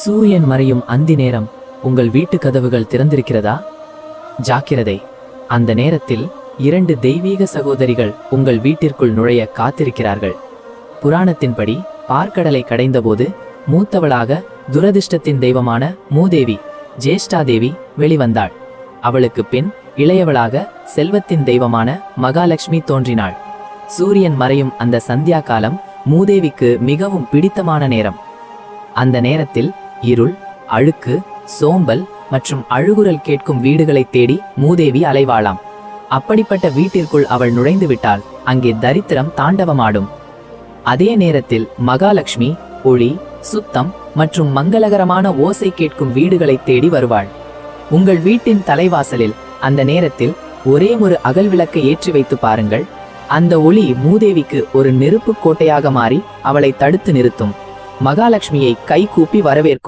சூரியன் மறையும் அந்தி நேரம் உங்கள் வீட்டு கதவுகள் திறந்திருக்கிறதா? ஜாக்கிரதை. அந்த நேரத்தில் இரண்டு தெய்வீக சகோதரிகள் உங்கள் வீட்டிற்குள் நுழைய காத்திருக்கிறார்கள். புராணத்தின்படி பார்க்கடலை கடைந்தபோது மூத்தவளாக துரதிர்ஷ்டத்தின் தெய்வமான மூதேவி ஜேஷ்டாதேவி வெளிவந்தாள். அவளுக்கு பின் இளையவளாக செல்வத்தின் தெய்வமான மகாலட்சுமி தோன்றினாள். சூரியன் மறையும் அந்த சந்தியா காலம் மூதேவிக்கு மிகவும் பிடித்தமான நேரம். அந்த நேரத்தில் இருள் அழுக்கு சோம்பல் மற்றும் அழுகுரல் கேட்கும் வீடுகளை தேடி மூதேவி அலைவாளாம். அப்படிப்பட்ட வீட்டிற்குள் அவள் நுழைந்து விட்டால் அங்கே தரித்திரம் தாண்டவமாடும். அதே நேரத்தில் மகாலட்சுமி ஒளி சுத்தம் மற்றும் மங்களகரமான ஓசை கேட்கும் வீடுகளை தேடி வருவாள். உங்கள் வீட்டின் தலைவாசலில் அந்த நேரத்தில் ஒரே ஒரு அகல் விளக்கை ஏற்றி வைத்து பாருங்கள். அந்த ஒளி மூதேவிக்கு ஒரு நெருப்பு கோட்டையாக மாறி அவளை தடுத்து நிறுத்தும். மகாலட்சுமியை கை கூப்பி வரவேற்கும்.